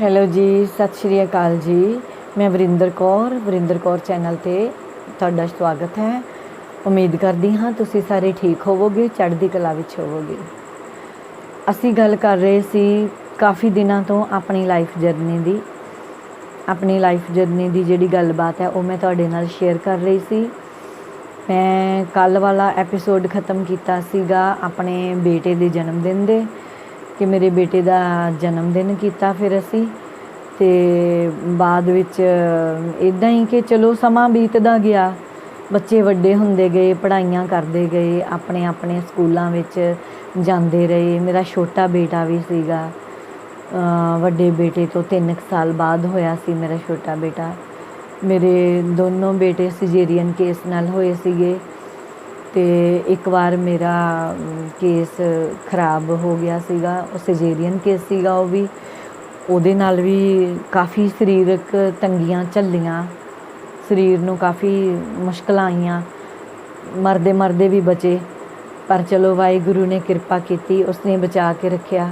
Hello ਜੀ, ਸਤਿ ਸ਼੍ਰੀ ਅਕਾਲ ਜੀ। ਮੈਂ ਵਰਿੰਦਰ ਕੌਰ ਵਰਿੰਦਰ ਕੌਰ ਚੈਨਲ ਤੇ ਤੁਹਾਡਾ ਸਵਾਗਤ ਹੈ। ਉਮੀਦ ਕਰਦੀ ਹਾਂ ਤੁਸੀਂ ਸਾਰੇ ਠੀਕ ਹੋਵੋਗੇ, ਚੜ੍ਹਦੀ ਕਲਾ ਵਿੱਚ ਹੋਵੋਗੇ। ਅਸੀਂ ਗੱਲ ਕਰ ਰਹੇ ਸੀ ਕਾਫੀ ਦਿਨਾਂ ਤੋਂ ਆਪਣੀ ਲਾਈਫ ਜਰਨੀ ਦੀ। ਆਪਣੀ ਲਾਈਫ ਜਰਨੀ ਦੀ ਜਿਹੜੀ ਗੱਲਬਾਤ ਹੈ, ਉਹ ਮੈਂ ਤੁਹਾਡੇ ਨਾਲ ਸ਼ੇਅਰ ਕਰ ਰਹੀ ਸੀ। ਮੈਂ ਕੱਲ ਵਾਲਾ ਐਪੀਸੋਡ ਖਤਮ ਕੀਤਾ ਸੀਗਾ ਆਪਣੇ ਬੇਟੇ ਦੇ ਜਨਮ ਦਿਨ ਦੇ। ਕਿ ਮੇਰੇ ਬੇਟੇ ਦਾ ਜਨਮ ਦਿਨ ਕੀਤਾ ਫਿਰ ਅਸੀਂ। ਤੇ ਬਾਅਦ ਵਿੱਚ ਇਦਾਂ ਹੀ ਕਿ ਚਲੋ ਸਮਾਂ ਬੀਤਦਾ ਗਿਆ। ਬੱਚੇ ਵੱਡੇ ਹੁੰਦੇ ਗਏ, ਪੜ੍ਹਾਈਆਂ ਕਰਦੇ ਗਏ, ਆਪਣੇ ਆਪਣੇ ਸਕੂਲਾਂ ਵਿੱਚ ਜਾਂਦੇ ਰਹੇ। ਮੇਰਾ ਛੋਟਾ ਬੇਟਾ ਵੀ ਸੀਗਾ। ਵੱਡੇ ਬੇਟੇ ਤੋਂ 3 ਸਾਲ ਬਾਅਦ ਹੋਇਆ ਸੀ ਮੇਰਾ ਛੋਟਾ ਬੇਟਾ। ਮੇਰੇ ਦੋਨੋਂ ਬੇਟੇ ਸਿਜੇਰੀਅਨ ਕੇਸ ਨਾਲ ਹੋਏ ਸੀਗੇ। ਤੇ ਇੱਕ ਵਾਰ ਮੇਰਾ ਕੇਸ ਖਰਾਬ ਹੋ ਗਿਆ ਸੀਗਾ, ਉਹ ਸਿਜੇਰੀਅਨ ਕੇਸ ਸੀਗਾ ਉਹ ਵੀ। ਉਹਦੇ ਨਾਲ ਵੀ ਕਾਫੀ ਸਰੀਰਕ ਤੰਗੀਆਂ ਝੱਲੀਆਂ, ਸਰੀਰ ਨੂੰ ਕਾਫੀ ਮੁਸ਼ਕਲਾਂ ਆਈਆਂ। ਮਰਦੇ ਮਰਦੇ ਵੀ ਬਚੇ, ਪਰ ਚਲੋ ਵਾਹਿਗੁਰੂ ਨੇ ਕਿਰਪਾ ਕੀਤੀ, ਉਸਨੇ ਬਚਾ ਕੇ ਰੱਖਿਆ।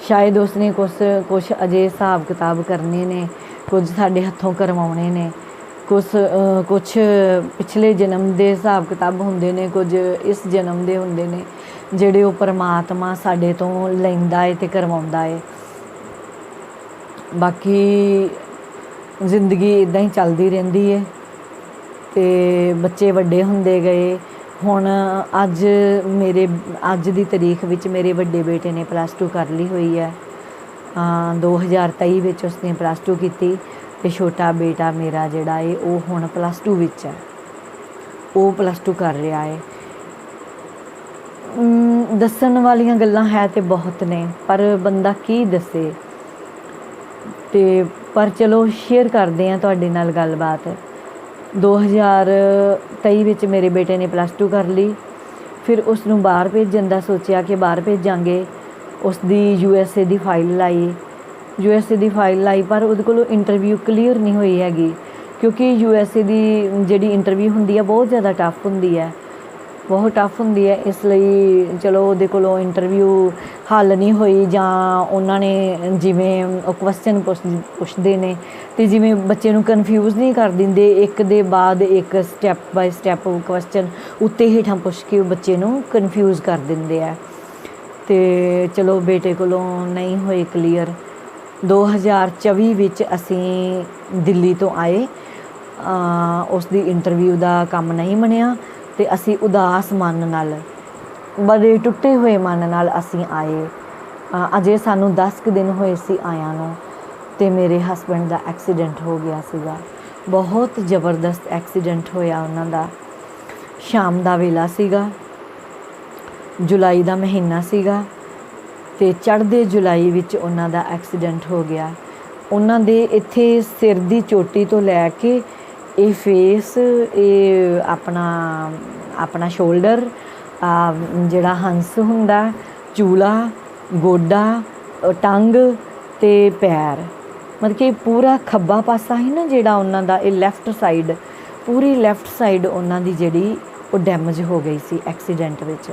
ਸ਼ਾਇਦ ਉਸਨੇ ਕੁਝ ਕੁਝ ਅਜੇ ਹਿਸਾਬ ਕਿਤਾਬ ਕਰਨੇ ਨੇ, ਕੁਝ ਸਾਡੇ ਹੱਥੋਂ ਕਰਵਾਉਣੇ ਨੇ। ਕੁਝ ਕੁਝ ਪਿਛਲੇ ਜਨਮ ਦੇ ਹਿਸਾਬ ਕਿਤਾਬ ਹੁੰਦੇ ਨੇ, ਕੁਝ ਇਸ ਜਨਮ ਦੇ ਹੁੰਦੇ ਨੇ, ਜਿਹੜੇ ਉਹ ਪਰਮਾਤਮਾ ਸਾਡੇ ਤੋਂ ਲੈਂਦਾ ਏ ਤੇ ਕਰਵਾਉਂਦਾ ਏ। ਬਾਕੀ ਜ਼ਿੰਦਗੀ ਇਦਾਂ ਹੀ ਚੱਲਦੀ ਰਹਿੰਦੀ ਏ ਤੇ ਬੱਚੇ ਵੱਡੇ ਹੁੰਦੇ ਗਏ। ਹੁਣ ਅੱਜ ਮੇਰੇ, ਅੱਜ ਦੀ ਤਾਰੀਖ ਵਿੱਚ ਮੇਰੇ ਵੱਡੇ ਬੇਟੇ ਨੇ ਪਲੱਸ 2 ਕਰ ਲਈ ਹੋਈ ਹੈ। ਅ 2023 ਵਿੱਚ ਉਸਨੇ ਪਲੱਸ 2 ਕੀਤੀ। ਤੇ ਛੋਟਾ ਬੇਟਾ ਮੇਰਾ ਜਿਹੜਾ ਏ, ਉਹ ਹੁਣ ਪਲੱਸ 2 ਵਿੱਚ ਹੈ। ਉਹ ਪਲੱਸ 2 ਕਰ ਰਿਹਾ ਏ। ਦੱਸਣ ਵਾਲੀਆਂ ਗੱਲਾਂ ਹੈ ਤੇ ਬਹੁਤ ਨੇ, ਪਰ ਬੰਦਾ ਕੀ ਦੱਸੇ? ਤੇ ਪਰ ਚਲੋ ਸ਼ੇਅਰ ਕਰਦੇ ਆ ਤੁਹਾਡੇ ਨਾਲ ਗੱਲਬਾਤ। 2023 ਵਿੱਚ ਮੇਰੇ ਬੇਟੇ ਨੇ ਪਲੱਸ 2 ਕਰ ਲਈ। ਫਿਰ ਉਸ ਨੂੰ ਬਾਹਰ ਭੇਜਣ ਦਾ ਸੋਚਿਆ ਕਿ ਬਾਹਰ ਭੇਜਾਂਗੇ। ਉਸ ਦੀ ਯੂ ਐਸ ਏ ਦੀ ਫਾਈਲ ਲਾਈ। ਯੂ ਐਸ ਏ ਦੀ ਫਾਈਲ ਲਾਈ, ਪਰ ਉਹਦੇ ਕੋਲੋਂ ਇੰਟਰਵਿਊ ਕਲੀਅਰ ਨਹੀਂ ਹੋਈ ਹੈਗੀ। ਕਿਉਂਕਿ ਯੂ ਐਸ ਏ ਦੀ ਜਿਹੜੀ ਇੰਟਰਵਿਊ ਹੁੰਦੀ ਹੈ ਬਹੁਤ ਜ਼ਿਆਦਾ ਟਫ ਹੁੰਦੀ ਹੈ ਬਹੁਤ ਟਫ ਹੁੰਦੀ ਹੈ ਇਸ ਲਈ ਚਲੋ ਉਹਦੇ ਕੋਲੋਂ ਇੰਟਰਵਿਊ ਹੱਲ ਨਹੀਂ ਹੋਈ, ਜਾਂ ਉਹਨਾਂ ਨੇ ਜਿਵੇਂ ਉਹ ਕੁਐਸਚਨ ਪੁੱਛਦੇ ਨੇ, ਤੇ ਜਿਵੇਂ ਬੱਚੇ ਨੂੰ ਕਨਫਿਊਜ਼ ਨਹੀਂ ਕਰ ਦਿੰਦੇ, ਇੱਕ ਦੇ ਬਾਅਦ ਇੱਕ ਸਟੈਪ ਬਾਈ ਸਟੈਪ ਕੁਐਸਚਨ ਉੱਤੇ ਹੇਠਾਂ ਪੁੱਛ ਕੇ ਬੱਚੇ ਨੂੰ ਕਨਫਿਊਜ਼ ਕਰ ਦਿੰਦੇ ਆ। ਤੇ ਚਲੋ ਬੇਟੇ ਕੋਲੋਂ ਨਹੀਂ ਹੋਏ ਕਲੀਅਰ 2024 ਵਿੱਚ ਅਸੀਂ ਦਿੱਲੀ ਤੋਂ ਆਏ। ਅ, ਉਸ ਦੀ ਇੰਟਰਵਿਊ ਦਾ ਕੰਮ ਨਹੀਂ ਬਣਿਆ ਤੇ ਅਸੀਂ ਉਦਾਸ ਮਨ ਨਾਲ ਬੜੇ ਟੁੱਟੇ ਹੋਏ ਮਨ ਨਾਲ ਅਸੀਂ ਆਏ। ਅਜੇ ਸਾਨੂੰ 10 ਕੁ ਦਿਨ ਹੋਏ ਸੀ ਆਇਆਂ ਨੂੰ ਤੇ ਮੇਰੇ ਹਸਬੰਡ ਦਾ ਐਕਸੀਡੈਂਟ ਹੋ ਗਿਆ ਸੀਗਾ। ਬਹੁਤ ਜ਼ਬਰਦਸਤ ਐਕਸੀਡੈਂਟ ਹੋਇਆ ਉਹਨਾਂ ਦਾ। ਸ਼ਾਮ ਦਾ ਵੇਲਾ ਸੀਗਾ। ਜੁਲਾਈ ਦਾ ਮਹੀਨਾ ਸੀਗਾ। ਤੇ ਚੜ੍ਹਦੇ ਜੁਲਾਈ ਵਿੱਚ ਉਹਨਾਂ ਦਾ ਐਕਸੀਡੈਂਟ ਹੋ ਗਿਆ। ਉਹਨਾਂ ਦੇ ਇੱਥੇ ਸਿਰ ਦੀ ਚੋਟੀ ਤੋਂ ਲੈ ਕੇ ਇਹ ਫੇਸ ਇਹ ਆਪਣਾ ਆਪਣਾ ਸ਼ੋਲਡਰ ਜਿਹੜਾ ਹੰਸ ਹੁੰਦਾ, ਚੂਲਾ, ਗੋਡਾ, ਟੰਗ ਤੇ ਪੈਰ। ਮਤਲਬ ਕਿ ਪੂਰਾ ਖੱਬਾ ਪਾਸਾ ਹੀ ਨਾ ਜਿਹੜਾ ਉਹਨਾਂ ਦਾ, ਇਹ ਲੈਫਟ ਸਾਈਡ ਪੂਰੀ ਲੈਫਟ ਸਾਈਡ ਉਹਨਾਂ ਦੀ ਜਿਹੜੀ ਉਹ ਡੈਮੇਜ ਹੋ ਗਈ ਸੀ ਐਕਸੀਡੈਂਟ ਵਿੱਚ।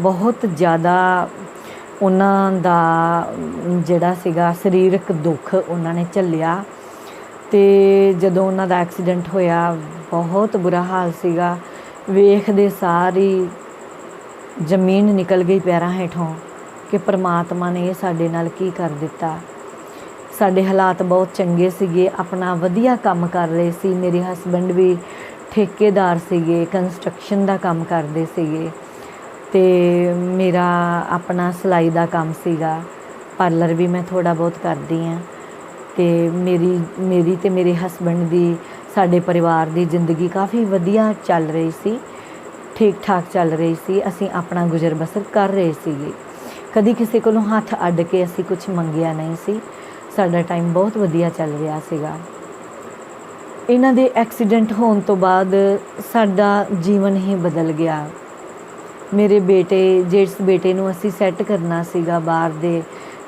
ਬਹੁਤ ਜ਼ਿਆਦਾ ਉਹਨਾਂ ਦਾ ਜਿਹੜਾ ਸੀਗਾ ਸਰੀਰਕ ਦੁੱਖ ਉਹਨਾਂ ਨੇ ਝੱਲਿਆ। ਤੇ ਜਦੋਂ ਉਹਨਾਂ ਦਾ ਐਕਸੀਡੈਂਟ ਹੋਇਆ, ਬਹੁਤ ਬੁਰਾ ਹਾਲ ਸੀਗਾ। ਵੇਖਦੇ ਸਾਰੀ ਜ਼ਮੀਨ ਨਿਕਲ ਗਈ ਪੈਰਾਂ ਹੇਠੋਂ ਕਿ ਪ੍ਰਮਾਤਮਾ ਨੇ ਇਹ ਸਾਡੇ ਨਾਲ ਕੀ ਕਰ ਦਿੱਤਾ। ਸਾਡੇ ਹਾਲਾਤ ਬਹੁਤ ਚੰਗੇ ਸੀਗੇ, ਆਪਣਾ ਵਧੀਆ ਕੰਮ ਕਰ ਰਹੇ ਸੀ। ਮੇਰੇ ਹਸਬੰਡ ਵੀ ਠੇਕੇਦਾਰ ਸੀਗੇ ਕੰਸਟਰਕਸ਼ਨ ਦਾ ਕੰਮ ਕਰਦੇ ਸੀਗੇ। ਤੇ ਮੇਰਾ ਆਪਣਾ ਸਿਲਾਈ ਦਾ ਕੰਮ ਸੀਗਾ। ਪਾਰਲਰ ਵੀ ਮੈਂ ਥੋੜਾ ਬਹੁਤ ਕਰਦੀ ਆ ਤੇ ਮੇਰੀ ਮੇਰੀ ਤੇ ਮੇਰੇ ਹਸਬੰਡ ਦੀ, ਸਾਡੇ ਪਰਿਵਾਰ ਦੀ ਜ਼ਿੰਦਗੀ ਕਾਫੀ ਵਧੀਆ ਚੱਲ ਰਹੀ ਸੀ। ਠੀਕ ਠਾਕ ਚੱਲ ਰਹੀ ਸੀ। ਅਸੀਂ ਆਪਣਾ ਗੁਜ਼ਰ ਬਸਰ ਕਰ ਰਹੇ ਸੀਗੇ। ਕਦੀ ਕਿਸੇ ਕੋਲੋਂ ਹੱਥ ਅੱਡ ਕੇ ਅਸੀਂ ਕੁਝ ਮੰਗਿਆ ਨਹੀਂ ਸੀ। ਸਾਡਾ ਟਾਈਮ ਬਹੁਤ ਵਧੀਆ ਚੱਲ ਰਿਹਾ ਸੀਗਾ। ਇਹਨਾਂ ਦੇ ਐਕਸੀਡੈਂਟ ਹੋਣ ਤੋਂ ਬਾਅਦ ਸਾਡਾ ਜੀਵਨ ਹੀ ਬਦਲ ਗਿਆ। ਮੇਰੇ ਬੇਟੇ, ਜਿਸ ਬੇਟੇ ਨੂੰ ਅਸੀਂ ਸੈੱਟ ਕਰਨਾ ਸੀਗਾ ਬਾਹਰ ਦੇ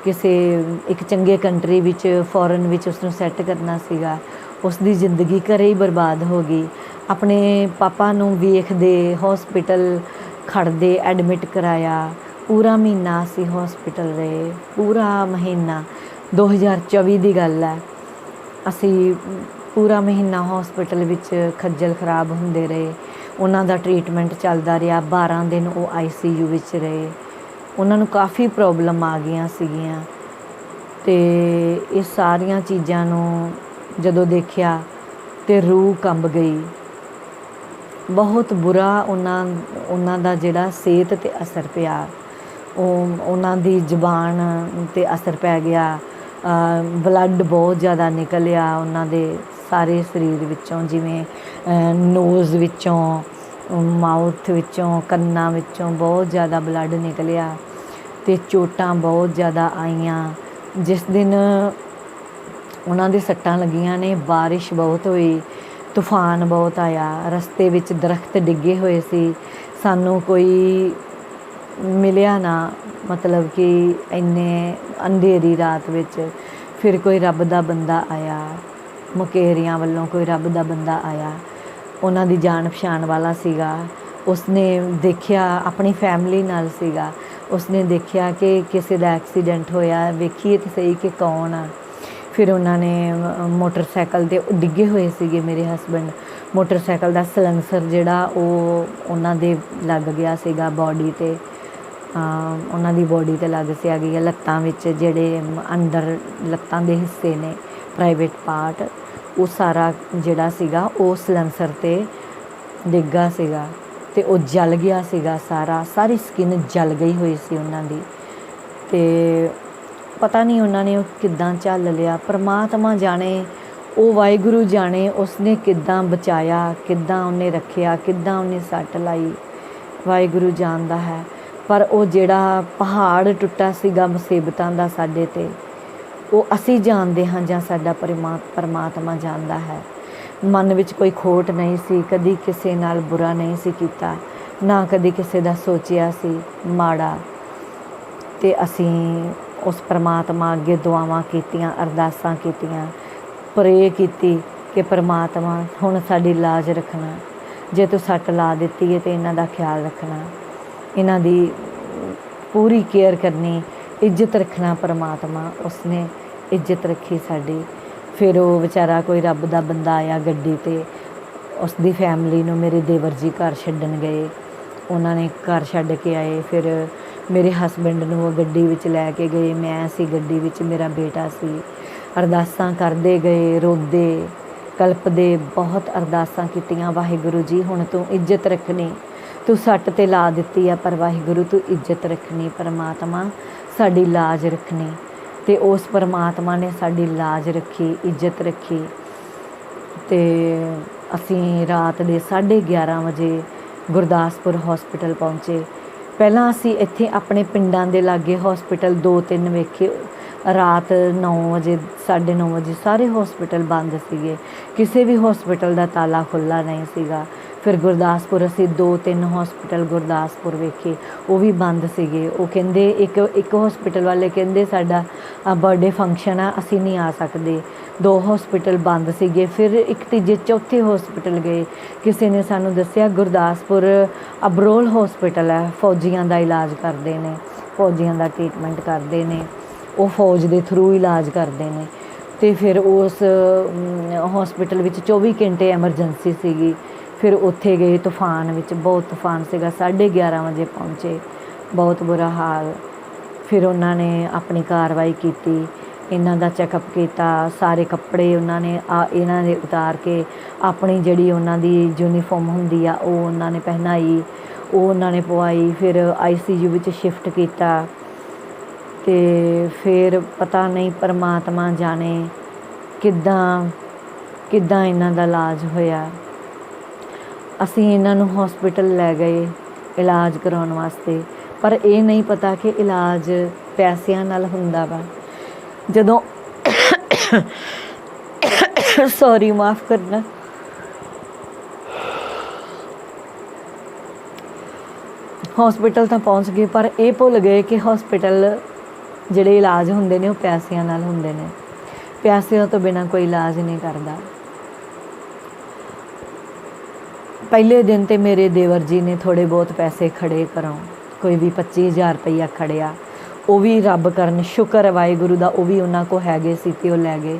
ਕਿਸੇ ਇੱਕ ਚੰਗੇ ਕੰਟਰੀ ਵਿੱਚ ਫੋਰਨ ਵਿੱਚ ਉਸ ਨੂੰ ਸੈੱਟ ਕਰਨਾ ਸੀਗਾ ਉਸ ਦੀ ਜ਼ਿੰਦਗੀ ਘਰੇ ਹੀ ਬਰਬਾਦ ਹੋ ਗਈ। ਆਪਣੇ ਪਾਪਾ ਨੂੰ ਵੇਖਦੇ ਹਸਪੀਟਲ ਖੜਦੇ ਐਡਮਿਟ ਕਰਾਇਆ। ਪੂਰਾ ਮਹੀਨਾ ਅਸੀਂ ਹਸਪੀਟਲ ਰਹੇ, ਪੂਰਾ ਮਹੀਨਾ। 2024 ਦੀ ਗੱਲ ਹੈ। ਅਸੀਂ ਪੂਰਾ ਮਹੀਨਾ ਹਸਪੀਟਲ ਵਿੱਚ ਖੱਜਲ ਖਰਾਬ ਹੁੰਦੇ ਰਹੇ। ਉਹਨਾਂ ਦਾ ਟ੍ਰੀਟਮੈਂਟ ਚੱਲਦਾ ਰਿਹਾ। 12 ਦਿਨ ਉਹ ਆਈਸੀਯੂ ਵਿੱਚ ਰਹੇ। ਉਹਨਾਂ ਨੂੰ ਕਾਫੀ ਪ੍ਰੋਬਲਮ ਆ ਗਈਆਂ ਸੀਗੀਆਂ। ਤੇ ਇਹ ਸਾਰੀਆਂ ਚੀਜ਼ਾਂ ਨੂੰ ਜਦੋਂ ਦੇਖਿਆ ਤੇ ਰੂਹ ਕੰਬ ਗਈ। ਬਹੁਤ ਬੁਰਾ ਉਹਨਾਂ ਉਹਨਾਂ ਦਾ ਜਿਹੜਾ ਸਿਹਤ ਤੇ ਅਸਰ ਪਿਆ। ਉਹ, ਉਹਨਾਂ ਦੀ ਜ਼ੁਬਾਨ ਤੇ ਅਸਰ ਪੈ ਗਿਆ। ਬਲੱਡ ਬਹੁਤ ਜ਼ਿਆਦਾ ਨਿਕਲਿਆ ਉਹਨਾਂ ਦੇ ਸਾਰੇ ਸਰੀਰ ਵਿੱਚੋਂ ਜਿਵੇਂ ਨੋਜ਼ ਵਿੱਚੋਂ ਮਾਊਥ ਵਿੱਚੋਂ, ਕੰਨਾਂ ਵਿੱਚੋਂ ਬਹੁਤ ਜ਼ਿਆਦਾ ਬਲੱਡ ਨਿਕਲਿਆ ਤੇ ਚੋਟਾਂ ਬਹੁਤ ਜ਼ਿਆਦਾ ਆਈਆਂ। ਜਿਸ ਦਿਨ ਉਹਨਾਂ ਦੇ ਸੱਟਾਂ ਲੱਗੀਆਂ ਨੇ, ਬਾਰਿਸ਼ ਬਹੁਤ ਹੋਈ, ਤੂਫਾਨ ਬਹੁਤ ਆਇਆ, ਰਸਤੇ ਵਿੱਚ ਦਰਖਤ ਡਿੱਗੇ ਹੋਏ ਸੀ, ਸਾਨੂੰ ਕੋਈ ਮਿਲਿਆ ਨਾ, ਮਤਲਬ ਕਿ ਇੰਨੇ ਅੰਧੇਰੀ ਰਾਤ ਵਿੱਚ, ਫਿਰ ਕੋਈ ਰੱਬ ਦਾ ਬੰਦਾ ਆਇਆ। ਮੁਕੇਰੀਆਂ ਵੱਲੋਂ ਕੋਈ ਰੱਬ ਦਾ ਬੰਦਾ ਆਇਆ। ਉਹਨਾਂ ਦੀ ਜਾਣ ਪਛਾਣ ਵਾਲਾ ਸੀਗਾ। ਉਸਨੇ ਦੇਖਿਆ ਆਪਣੀ ਫੈਮਿਲੀ ਨਾਲ ਸੀਗਾ। ਉਸਨੇ ਦੇਖਿਆ ਕਿ ਕਿਸੇ ਦਾ ਐਕਸੀਡੈਂਟ ਹੋਇਆ। ਵੇਖੀਏ ਤੇ ਸਹੀ ਕਿ ਕੌਣ ਆ। ਫਿਰ ਉਹਨਾਂ ਨੇ ਮੋਟਰਸਾਈਕਲ ਤੇ ਡਿੱਗੇ ਹੋਏ ਸੀਗੇ ਮੇਰੇ ਹਸਬੰਡ ਮੋਟਰਸਾਈਕਲ ਦਾ ਸਲੈਂਸਰ ਜਿਹੜਾ, ਉਹ ਉਹਨਾਂ ਦੇ ਲੱਗ ਗਿਆ ਸੀਗਾ ਬਾਡੀ ਤੇ। ਉਹਨਾਂ ਦੀ ਬਾਡੀ ਤੇ ਲੱਗ ਸੀ ਸਿਆ ਗਿਆ ਲੱਤਾਂ ਵਿੱਚ ਜਿਹੜੇ ਅੰਦਰ ਲੱਤਾਂ ਦੇ ਹਿੱਸੇ ਨੇ ਪ੍ਰਾਈਵੇਟ ਪਾਰਟ ਉਹ ਸਾਰਾ ਜਿਹੜਾ ਸੀਗਾ, ਉਹ ਸਲੈਂਸਰ ਤੇ ਡਿੱਗਾ ਸੀਗਾ ਤੇ ਉਹ ਜਲ ਗਿਆ ਸੀਗਾ ਸਾਰਾ। ਸਾਰੀ ਸਕਿਨ ਜਲ ਗਈ ਹੋਈ ਸੀ ਉਹਨਾਂ ਦੀ। ਤੇ ਪਤਾ ਨਹੀਂ ਉਹਨਾਂ ਨੇ ਉਹ ਕਿੱਦਾਂ ਝੱਲ ਲਿਆ। ਪ੍ਰਮਾਤਮਾ ਜਾਣੇ, ਉਹ ਵਾਹਿਗੁਰੂ ਜਾਣੇ, ਉਸਨੇ ਕਿੱਦਾਂ ਬਚਾਇਆ, ਕਿੱਦਾਂ ਉਹਨੇ ਰੱਖਿਆ, ਕਿੱਦਾਂ ਉਹਨੇ ਸੱਟ ਲਾਈ। ਵਾਹਿਗੁਰੂ ਜਾਣਦਾ ਹੈ। ਪਰ ਉਹ ਜਿਹੜਾ ਪਹਾੜ ਟੁੱਟਾ ਸੀਗਾ ਮੁਸੀਬਤਾਂ ਦਾ ਸਾਡੇ ਤੇ ਉਹ ਅਸੀਂ ਜਾਣਦੇ ਹਾਂ ਜਾਂ ਸਾਡਾ ਪਰਮਾਤਮਾ ਜਾਣਦਾ ਹੈ। ਮਨ ਵਿੱਚ ਕੋਈ ਖੋਟ ਨਹੀਂ ਸੀ, ਕਦੀ ਕਿਸੇ ਨਾਲ ਬੁਰਾ ਨਹੀਂ ਸੀ ਕੀਤਾ, ਨਾ ਕਦੀ ਕਿਸੇ ਦਾ ਸੋਚਿਆ ਸੀ ਮਾੜਾ। ਤੇ ਅਸੀਂ ਉਸ ਪਰਮਾਤਮਾ ਅੱਗੇ ਦੁਆਵਾਂ ਕੀਤੀਆਂ, ਅਰਦਾਸਾਂ ਕੀਤੀਆਂ, ਪ੍ਰੇ ਕੀਤੀ ਕਿ ਪਰਮਾਤਮਾ, ਹੁਣ ਸਾਡੀ ਲਾਜ ਰੱਖਣਾ, ਜੇ ਤੂੰ ਸੱਟ ਲਾ ਦਿੱਤੀ ਹੈ ਤੇ ਇਹਨਾਂ ਦਾ ਖਿਆਲ ਰੱਖਣਾ। ਇਹਨਾਂ ਦੀ ਪੂਰੀ ਕੇਅਰ ਕਰਨੀ ਇੱਜ਼ਤ ਰੱਖਣਾ ਪਰਮਾਤਮਾ, ਉਸਨੇ ਇੱਜ਼ਤ ਰੱਖੀ ਸਾਡੀ। ਫਿਰ ਉਹ ਵਿਚਾਰਾ ਕੋਈ ਰੱਬ ਦਾ ਬੰਦਾ ਆਇਆ ਗੱਡੀ ਤੇ ਉਸ ਦੀ ਫੈਮਿਲੀ ਨੂੰ ਮੇਰੇ ਦੇਵਰ ਜੀ ਘਰ ਛੱਡਣ ਗਏ। ਉਹਨਾਂ ਨੇ ਘਰ ਛੱਡ ਕੇ ਆਏ। ਫਿਰ ਮੇਰੇ ਹਸਬੰਡ ਨੂੰ ਉਹ ਗੱਡੀ ਵਿੱਚ ਲੈ ਕੇ ਗਏ। ਮੈਂ ਸੀ ਗੱਡੀ ਵਿੱਚ, ਮੇਰਾ ਬੇਟਾ ਸੀ। ਅਰਦਾਸਾਂ ਕਰਦੇ ਗਏ, ਰੋਦੇ, ਕਲਪਦੇ, ਬਹੁਤ ਅਰਦਾਸਾਂ ਕੀਤੀਆਂ। ਵਾਹਿਗੁਰੂ ਜੀ, ਹੁਣ ਤੂੰ ਇੱਜ਼ਤ ਰੱਖਣੀ। ਤੂੰ ਸੱਟ ਤੇ ਲਾ ਦਿੱਤੀ ਆ, ਪਰ ਵਾਹਿਗੁਰੂ ਤੂੰ ਇੱਜ਼ਤ ਰੱਖਣੀ, ਪਰਮਾਤਮਾ ਸਾਡੀ ਲਾਜ ਰੱਖਣੀ। ਤੇ ਉਸ ਪਰਮਾਤਮਾ ਨੇ ਸਾਡੀ ਲਾਜ ਰੱਖੀ, ਇੱਜ਼ਤ ਰੱਖੀ। ਤੇ ਅਸੀਂ ਰਾਤ ਦੇ 11:30 ਵਜੇ ਗੁਰਦਾਸਪੁਰ ਹਸਪੀਟਲ ਪਹੁੰਚੇ। ਪਹਿਲਾਂ ਅਸੀਂ ਇੱਥੇ ਆਪਣੇ ਪਿੰਡਾਂ ਦੇ ਲਾਗੇ ਹਸਪੀਟਲ ਦੋ ਤਿੰਨ ਵੇਖੇ। ਰਾਤ 9 ਵਜੇ 9:30 ਵਜੇ ਸਾਰੇ ਹਸਪੀਟਲ ਬੰਦ ਸੀਗੇ। ਕਿਸੇ ਵੀ ਹਸਪੀਟਲ ਦਾ ਤਾਲਾ ਖੁੱਲਾ ਨਹੀਂ ਸੀਗਾ। ਫਿਰ ਗੁਰਦਾਸਪੁਰ ਅਸੀਂ ਦੋ ਤਿੰਨ ਹਸਪੀਟਲ ਗੁਰਦਾਸਪੁਰ ਵੇਖੇ, ਉਹ ਵੀ ਬੰਦ ਸੀਗੇ। ਉਹ ਕਹਿੰਦੇ ਇੱਕ ਇੱਕ ਹਸਪੀਟਲ ਵਾਲੇ ਕਹਿੰਦੇ ਸਾਡਾ ਬਰਥਡੇ ਫੰਕਸ਼ਨ ਆ, ਅਸੀਂ ਨਹੀਂ ਆ ਸਕਦੇ। ਦੋ ਹਸਪੀਟਲ ਬੰਦ ਸੀਗੇ, ਫਿਰ ਇੱਕ ਤੀਜੇ, ਚੌਥੇ ਹਸਪੀਟਲ ਗਏ। ਕਿਸੇ ਨੇ ਸਾਨੂੰ ਦੱਸਿਆ ਗੁਰਦਾਸਪੁਰ ਅਬਰੋਲ ਹਸਪੀਟਲ ਹੈ ਫੌਜੀਆਂ ਦਾ ਇਲਾਜ ਕਰਦੇ ਨੇ, ਫੌਜੀਆਂ ਦਾ ਟ੍ਰੀਟਮੈਂਟ ਕਰਦੇ ਨੇ, ਉਹ ਫੌਜ ਦੇ ਥਰੂ ਇਲਾਜ ਕਰਦੇ ਨੇ। ਤੇ ਫਿਰ ਉਸ ਹਸਪੀਟਲ ਵਿੱਚ 24 ਘੰਟੇ ਐਮਰਜੈਂਸੀ ਸੀਗੀ। ਫਿਰ ਉੱਥੇ ਗਏ, ਤੂਫਾਨ ਵਿੱਚ, ਬਹੁਤ ਤੂਫਾਨ ਸੀਗਾ 11:30 ਵਜੇ ਪਹੁੰਚੇ, ਬਹੁਤ ਬੁਰਾ ਹਾਲ। ਫਿਰ ਉਹਨਾਂ ਨੇ ਆਪਣੀ ਕਾਰਵਾਈ ਕੀਤੀ, ਇਹਨਾਂ ਦਾ ਚੈੱਕਅਪ ਕੀਤਾ, ਸਾਰੇ ਕੱਪੜੇ ਉਹਨਾਂ ਨੇ, ਆ, ਇਹਨਾਂ ਦੇ ਉਤਾਰ ਕੇ, ਆਪਣੀ ਜਿਹੜੀ ਉਹਨਾਂ ਦੀ ਯੂਨੀਫਾਰਮ ਹੁੰਦੀ ਆ, ਉਹ ਉਹਨਾਂ ਨੇ ਪਹਿਨਾਈ, ਉਹ ਉਹਨਾਂ ਨੇ ਪਵਾਈ, ਫਿਰ ਆਈਸੀਯੂ ਵਿੱਚ ਸ਼ਿਫਟ ਕੀਤਾ। ਤੇ ਫਿਰ ਪਤਾ ਨਹੀਂ ਪਰਮਾਤਮਾ ਜਾਣੇ ਕਿੱਦਾਂ ਕਿੱਦਾਂ ਇਹਨਾਂ ਦਾ ਇਲਾਜ ਹੋਇਆ। ਅਸੀਂ ਇਹਨਾਂ ਨੂੰ ਹਸਪੀਟਲ ਲੈ ਗਏ ਇਲਾਜ ਕਰਾਉਣ ਵਾਸਤੇ। ਪਰ ਇਹ ਨਹੀਂ ਪਤਾ ਕਿ ਇਲਾਜ ਪੈਸਿਆਂ ਨਾਲ ਹੁੰਦਾ ਵਾ। ਜਦੋਂ ਸੌਰੀ ਮਾਫ ਕਰਨਾ। ਹਸਪੀਟਲ ਤਾਂ ਪਹੁੰਚ ਗਏ, ਪਰ ਇਹ ਭੁੱਲ ਗਏ ਕਿ ਹਸਪੀਟਲ ਜਿਹੜੇ ਇਲਾਜ ਹੁੰਦੇ ਨੇ ਉਹ ਪੈਸਿਆਂ ਨਾਲ ਹੁੰਦੇ ਨੇ। ਪੈਸਿਆਂ ਤੋਂ ਬਿਨਾ ਕੋਈ ਇਲਾਜ ਨਹੀਂ ਕਰਦਾ। ਪਹਿਲੇ ਦਿਨ ਤੇ ਮੇਰੇ ਦੇਵਰ ਜੀ ਨੇ ਥੋੜੇ ਬਹੁਤ ਪੈਸੇ ਖੜੇ ਕਰਾਉ ਕੋਈ ਵੀ 25000 ਰੁਪਈਆ ਖੜਿਆ। ਉਹ ਵੀ ਰੱਬ ਕਰਨ, ਸ਼ੁਕਰ ਵਾਹਿਗੁਰੂ ਦਾ, ਉਹ ਵੀ ਉਹਨਾਂ ਕੋ ਹੈਗੇ ਸੀ ਤੇ ਉਹ ਲੈ ਗਏ।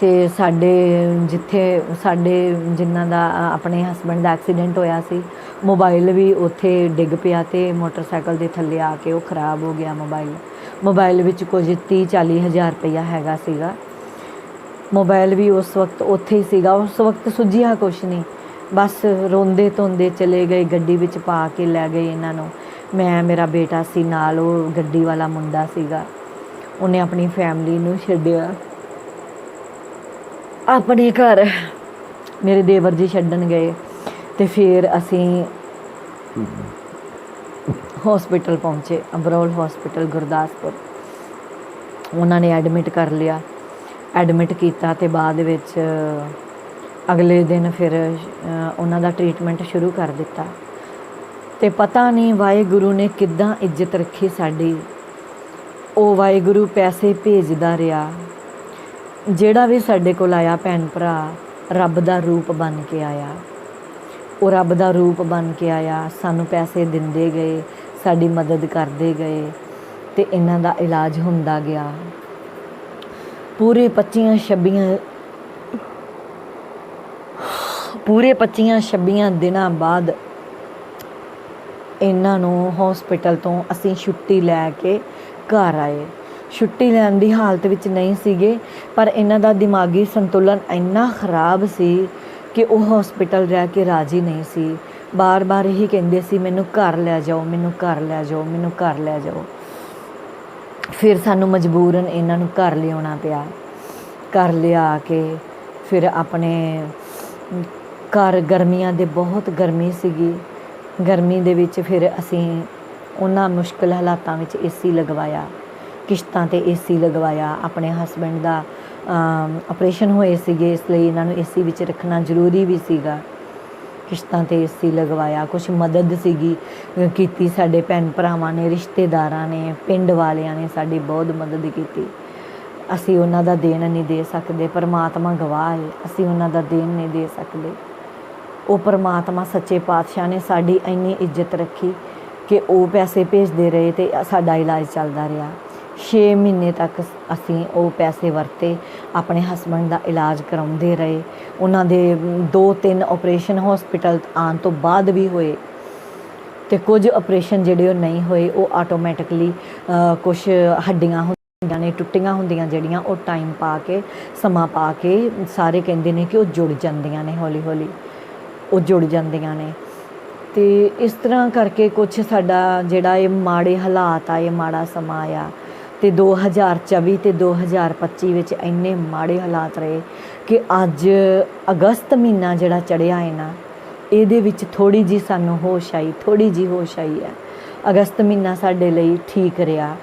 ਤੇ ਸਾਡੇ ਜਿੱਥੇ, ਸਾਡੇ ਜਿਨ੍ਹਾਂ ਦਾ ਆਪਣੇ ਹਸਬੰਡ ਦਾ ਐਕਸੀਡੈਂਟ ਹੋਇਆ ਸੀ ਮੋਬਾਈਲ ਵੀ ਉੱਥੇ ਡਿੱਗ ਪਿਆ ਤੇ ਮੋਟਰਸਾਈਕਲ ਦੇ ਥੱਲੇ ਆ ਕੇ ਉਹ ਖਰਾਬ ਹੋ ਗਿਆ ਮੋਬਾਈਲ ਮੋਬਾਈਲ ਵਿੱਚ ਕੁਝ 30 40 ਹਜ਼ਾਰ ਰੁਪਇਆ ਹੈਗਾ ਸੀਗਾ। ਮੋਬਾਈਲ ਵੀ ਉਸ ਵਕਤ ਉੱਥੇ ਹੀ ਸੀਗਾ। ਉਸ ਵਕਤ ਸੁੱਝਿਆ ਕੁਛ ਨਹੀਂ। ਬਸ ਰੋਂਦੇ ਧੋਂਦੇ ਚਲੇ ਗਏ, ਗੱਡੀ ਵਿੱਚ ਪਾ ਕੇ ਲੈ ਗਏ ਇਹਨਾਂ ਨੂੰ। ਮੈਂ, ਮੇਰਾ ਬੇਟਾ ਸੀ ਨਾਲ, ਉਹ ਗੱਡੀ ਵਾਲਾ ਮੁੰਡਾ ਸੀਗਾ। ਉਹਨੇ ਆਪਣੀ ਫੈਮਿਲੀ ਨੂੰ ਛੱਡਿਆ। ਆਪਣੇ ਘਰ ਮੇਰੇ ਦੇਵਰ ਜੀ ਛੱਡਣ ਗਏ ਤੇ ਫਿਰ ਅਸੀਂ ਹਸਪੀਟਲ ਪਹੁੰਚੇ ਅਬਰੋਲ ਹਸਪੀਟਲ ਗੁਰਦਾਸਪੁਰ। ਉਹਨਾਂ ਨੇ ਐਡਮਿਟ ਕਰ ਲਿਆ। ਐਡਮਿਟ ਕੀਤਾ ਤੇ ਬਾਅਦ ਵਿੱਚ, ਅਗਲੇ ਦਿਨ ਫਿਰ ਉਹਨਾਂ ਦਾ ਟ੍ਰੀਟਮੈਂਟ ਸ਼ੁਰੂ ਕਰ ਦਿੱਤਾ। ਤੇ ਪਤਾ ਨਹੀਂ ਵਾਹਿਗੁਰੂ ਨੇ ਕਿੱਦਾਂ ਇੱਜ਼ਤ ਰੱਖੀ ਸਾਡੀ। ਉਹ ਵਾਹਿਗੁਰੂ ਪੈਸੇ ਭੇਜਦਾ ਰਿਹਾ। ਜਿਹੜਾ ਵੀ ਸਾਡੇ ਕੋਲ ਆਇਆ ਭੈਣ ਭਰਾ, ਰੱਬ ਦਾ ਰੂਪ ਬਣ ਕੇ ਆਇਆ। ਉਹ ਰੱਬ ਦਾ ਰੂਪ ਬਣ ਕੇ ਆਇਆ, ਸਾਨੂੰ ਪੈਸੇ ਦਿੰਦੇ ਗਏ, ਸਾਡੀ ਮਦਦ ਕਰਦੇ ਗਏ ਤੇ ਇਹਨਾਂ ਦਾ ਇਲਾਜ ਹੁੰਦਾ ਗਿਆ। ਪੂਰੇ 25 26 ਪੂਰੇ 25 26 ਦਿਨਾਂ ਬਾਅਦ ਇਹਨਾਂ ਨੂੰ ਹਸਪੀਟਲ ਤੋਂ ਅਸੀਂ ਛੁੱਟੀ ਲੈ ਕੇ ਘਰ ਆਏ। ਛੁੱਟੀ ਲੈਣ ਦੀ ਹਾਲਤ ਵਿੱਚ ਨਹੀਂ ਸੀਗੇ, ਪਰ ਇਹਨਾਂ ਦਾ ਦਿਮਾਗੀ ਸੰਤੁਲਨ ਇੰਨਾ ਖਰਾਬ ਸੀ ਕਿ ਉਹ ਹਸਪੀਟਲ ਰਹਿ ਕੇ ਰਾਜੀ ਨਹੀਂ ਸੀ। ਬਾਰ-ਬਾਰ ਇਹੀ ਕਹਿੰਦੇ ਸੀ, ਮੈਨੂੰ ਘਰ ਲੈ ਜਾਓ, ਮੈਨੂੰ ਘਰ ਲੈ ਜਾਓ, ਮੈਨੂੰ ਘਰ ਲੈ ਜਾਓ। ਫਿਰ ਸਾਨੂੰ ਮਜਬੂਰਨ ਇਹਨਾਂ ਨੂੰ ਘਰ ਲਿਆਉਣਾ ਪਿਆ। ਘਰ ਲਿਆ ਕੇ ਫਿਰ ਆਪਣੇ ਘਰ ਗਰਮੀਆਂ ਦੇ ਬਹੁਤ ਗਰਮੀ ਸੀਗੀ। ਗਰਮੀ ਦੇ ਵਿੱਚ ਫਿਰ ਅਸੀਂ ਉਹਨਾਂ ਮੁਸ਼ਕਲ ਹਾਲਾਤਾਂ ਵਿੱਚ ਏਸੀ ਲਗਵਾਇਆ, ਕਿਸ਼ਤਾਂ ਤੇ ਏਸੀ ਲਗਵਾਇਆ। ਆਪਣੇ ਹਸਬੰਡ ਦਾ ਆਪਰੇਸ਼ਨ ਹੋਏ ਸੀਗੇ, ਇਸ ਲਈ ਇਹਨਾਂ ਨੂੰ ਏਸੀ ਵਿੱਚ ਰੱਖਣਾ ਜ਼ਰੂਰੀ ਵੀ ਸੀਗਾ। ਕਿਸ਼ਤਾਂ ਤੇ ਸੀ ਲਗਵਾਇਆ ਕੁਝ ਮਦਦ ਸੀਗੀ ਕੀਤੀ ਸਾਡੇ ਭੈਣ ਭਰਾਵਾਂ ਨੇ, ਰਿਸ਼ਤੇਦਾਰਾਂ ਨੇ, ਪਿੰਡ ਵਾਲਿਆਂ ਨੇ ਸਾਡੀ ਬਹੁਤ ਮਦਦ ਕੀਤੀ। ਅਸੀਂ ਉਹਨਾਂ ਦਾ ਦੇਣ ਨਹੀਂ ਦੇ ਸਕਦੇ, ਪਰਮਾਤਮਾ ਗਵਾਹ ਹੈ, ਅਸੀਂ ਉਹਨਾਂ ਦਾ ਦੇਣ ਨਹੀਂ ਦੇ ਸਕਦੇ। ਉਹ ਪਰਮਾਤਮਾ ਸੱਚੇ ਪਾਤਸ਼ਾਹ ਨੇ ਸਾਡੀ ਇੰਨੀ ਇੱਜ਼ਤ ਰੱਖੀ ਕਿ ਉਹ ਪੈਸੇ ਭੇਜਦੇ ਰਹੇ ਤੇ ਸਾਡਾ ਇਲਾਜ ਚੱਲਦਾ ਰਿਹਾ। 6 ਮਹੀਨੇ ਤੱਕ ਅਸੀਂ ਉਹ ਪੈਸੇ ਵਰਤੇ, ਆਪਣੇ ਹਸਬੰਡ ਦਾ ਇਲਾਜ ਕਰਾਉਂਦੇ ਰਹੇ। ਉਹਨਾਂ ਦੇ ਦੋ ਤਿੰਨ ਆਪਰੇਸ਼ਨ ਹਸਪੀਟਲ ਆਉਣ ਤੋਂ ਬਾਅਦ ਵੀ ਹੋਏ। ਤੇ ਕੁਝ ਆਪਰੇਸ਼ਨ ਜਿਹੜੇ ਉਹ ਨਹੀਂ ਹੋਏ, ਉਹ ਆਟੋਮੈਟਿਕਲੀ ਕੁਝ ਹੱਡੀਆਂ ਹੁੰਦੀਆਂ ਨੇ, ਟੁੱਟੀਆਂ ਹੁੰਦੀਆਂ ਜਿਹੜੀਆਂ, ਉਹ ਟਾਈਮ ਪਾ ਕੇ, ਸਮਾਂ ਪਾ ਕੇ ਸਾਰੇ ਕਹਿੰਦੇ ਨੇ ਕਿ ਉਹ ਜੁੜ ਜਾਂਦੀਆਂ ਨੇ, ਹੌਲੀ ਹੌਲੀ। ਉਹ ਜੁੜ ਜਾਂਦੀਆਂ ਨੇ। ਤੇ ਇਸ ਤਰ੍ਹਾਂ ਕਰਕੇ ਕੁਝ ਸਾਡਾ ਜਿਹੜਾ ਇਹ ਮਾੜੇ ਹਾਲਾਤ ਆ, ਇਹ ਮਾੜਾ ਸਮਾਂ ਆ ਤੇ 2024 ਤੇ 2025 ਵਿੱਚ ਇੰਨੇ ਮਾੜੇ ਹਾਲਾਤ ਰਹੇ ਕਿ ਅੱਜ ਅਗਸਤ ਮਹੀਨਾ ਜਿਹੜਾ ਚੜਿਆ ਹੈ ਨਾ, ਇਹਦੇ ਵਿੱਚ ਥੋੜੀ ਜੀ ਸਾਨੂੰ ਹੋਸ਼ ਆਈ ਥੋੜੀ ਜੀ ਹੋਸ਼ ਆਈ ਹੈ। ਅਗਸਤ ਮਹੀਨਾ ਸਾਡੇ ਲਈ ਠੀਕ ਰਿਹਾ।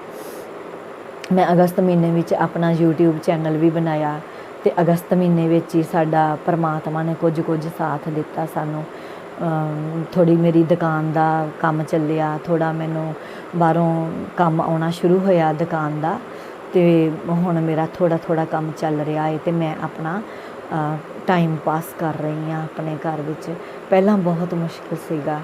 ਮੈਂ ਅਗਸਤ ਮਹੀਨੇ ਵਿੱਚ ਆਪਣਾ YouTube ਚੈਨਲ ਵੀ ਬਣਾਇਆ ਤੇ ਅਗਸਤ ਮਹੀਨੇ ਵਿੱਚ ਹੀ ਸਾਡਾ ਪਰਮਾਤਮਾ ਨੇ ਕੁਝ ਕੁਝ ਸਾਥ ਦਿੱਤਾ ਸਾਨੂੰ। ਥੋੜੀ ਮੇਰੀ ਦੁਕਾਨ ਦਾ ਕੰਮ ਚੱਲਿਆ ਥੋੜਾ ਮੈਨੂੰ ਬਾਹਰੋਂ ਕੰਮ ਆਉਣਾ ਸ਼ੁਰੂ ਹੋਇਆ ਦੁਕਾਨ ਦਾ ਤੇ ਹੁਣ ਮੇਰਾ ਥੋੜਾ ਥੋੜਾ ਕੰਮ ਚੱਲ ਰਿਹਾ ਹੈ ਤੇ ਮੈਂ ਆਪਣਾ ਟਾਈਮ ਪਾਸ ਕਰ ਰਹੀ ਹਾਂ ਆਪਣੇ ਘਰ ਵਿੱਚ। ਪਹਿਲਾਂ ਬਹੁਤ ਮੁਸ਼ਕਿਲ ਸੀਗਾ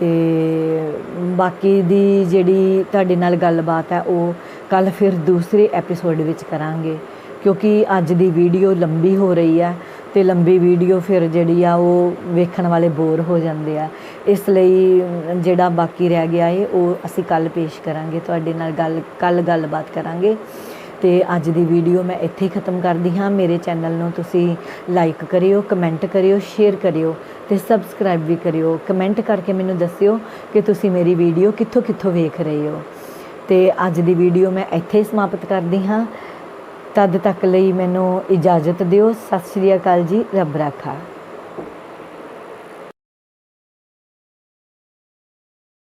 ਤੇ ਬਾਕੀ ਦੀ ਜਿਹੜੀ ਤੁਹਾਡੇ ਨਾਲ ਗੱਲਬਾਤ ਹੈ, ਉਹ ਕੱਲ ਫਿਰ ਦੂਸਰੇ ਐਪੀਸੋਡ ਵਿੱਚ ਕਰਾਂਗੇ ਕਿਉਂਕਿ ਅੱਜ ਦੀ ਵੀਡੀਓ ਲੰਬੀ ਹੋ ਰਹੀ ਹੈ। ਤੇ ਲੰਬੀ ਵੀਡੀਓ ਫਿਰ ਜਿਹੜੀ ਆ ਉਹ ਵੇਖਣ ਵਾਲੇ ਬੋਰ ਹੋ ਜਾਂਦੇ ਆ। ਇਸ ਲਈ ਜਿਹੜਾ ਬਾਕੀ ਰਹਿ ਗਿਆ ਏ, ਉਹ ਅਸੀਂ ਕੱਲ ਪੇਸ਼ ਕਰਾਂਗੇ, ਤੁਹਾਡੇ ਨਾਲ ਗੱਲ ਕੱਲ ਗੱਲਬਾਤ ਕਰਾਂਗੇ। ਤੇ ਅੱਜ ਦੀ ਵੀਡੀਓ ਮੈਂ ਇੱਥੇ ਹੀ ਖਤਮ ਕਰਦੀ ਹਾਂ। ਮੇਰੇ ਚੈਨਲ ਨੂੰ ਤੁਸੀਂ ਲਾਈਕ ਕਰਿਓ, ਕਮੈਂਟ ਕਰਿਓ, ਸ਼ੇਅਰ ਕਰਿਓ ਤੇ ਸਬਸਕ੍ਰਾਈਬ ਵੀ ਕਰਿਓ। ਕਮੈਂਟ ਕਰਕੇ ਮੈਨੂੰ ਦੱਸਿਓ ਕਿ ਤੁਸੀਂ ਮੇਰੀ ਵੀਡੀਓ ਕਿੱਥੋਂ ਕਿੱਥੋਂ ਵੇਖ ਰਹੇ ਹੋ। ਤੇ ਅੱਜ ਦੀ ਵੀਡੀਓ ਮੈਂ ਇੱਥੇ ਹੀ ਸਮਾਪਤ ਕਰਦੀ ਹਾਂ। ਤਦ ਤੱਕ ਲਈ ਮੈਨੂੰ ਇਜਾਜ਼ਤ ਦਿਓ। ਸਤਿ ਸ਼੍ਰੀ ਅਕਾਲ ਜੀ ਰੱਬ ਰਾਖਾ।